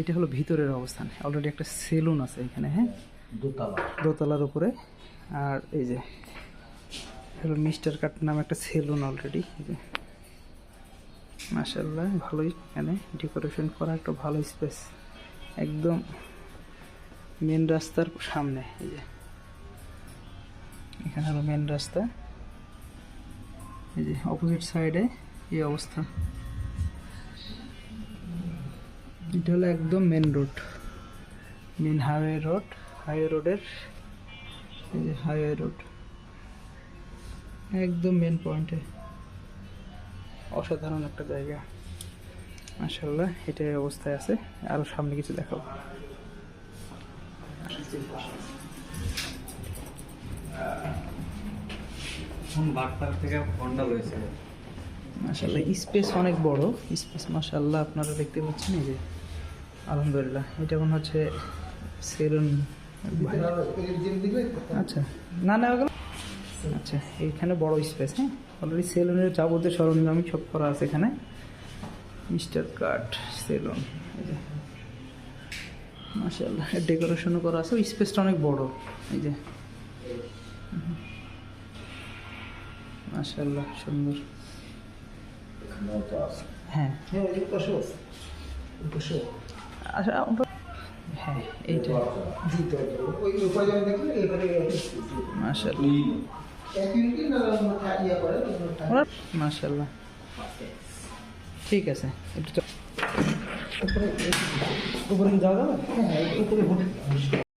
এটা হলো ভিতরের অবস্থান। অলরেডি একটা সেলুন আছে এখানে হ্যাঁ? দোতলা। দোতলার উপরে। আর এই যে হলো মিস্টার কাট নামে একটা সেলুন অলরেডি মাসাল্লাহ ভালোই এখানে ডেকোরেশন করা একটা ভালো স্পেস একদম মেন রাস্তার সামনে এই যে। এখানে হলো মেন রাস্তা। এই যে অপোজিট সাইডে এই অবস্থা। এটা হলো একদম main road main highway road highway রোডের এই যে হাইওয়ে রোড একদম মেন পয়েন্টে অসাধারণ একটা জায়গা। মাসাল্লাহ এটাই অবস্থায় আছে। আরও সামনে কিছু দেখাবো মাসাল্লাহ স্পেস অনেক বড়। স্পেস মাসাল্লাহ আপনারা দেখতে পাচ্ছেন এই যে। আলহামদুলিল্লাহ, এটা মনে হচ্ছে সেলুন আচ্ছা না না, ওগুলো আচ্ছা এইখানে বড় স্পেস হ্যাঁ? অলরেডি সেলুনের যাবতীয় সরঞ্জাম সব করা আছে এখানে। মিস্টার কাট সেলুন মাসাল্লাহ ডেকোরেশনও করা আছে। স্পেসটা অনেক বড়, এই যে। মাসাল্লাহ সুন্দর। হ্যাঁ। আমরা হ্যাঁ এইটা মাসাল্লাহ মাসাল্লাহ ঠিক আছে একটু উপরে যাওয়া যাবে? যাওয়া যাবে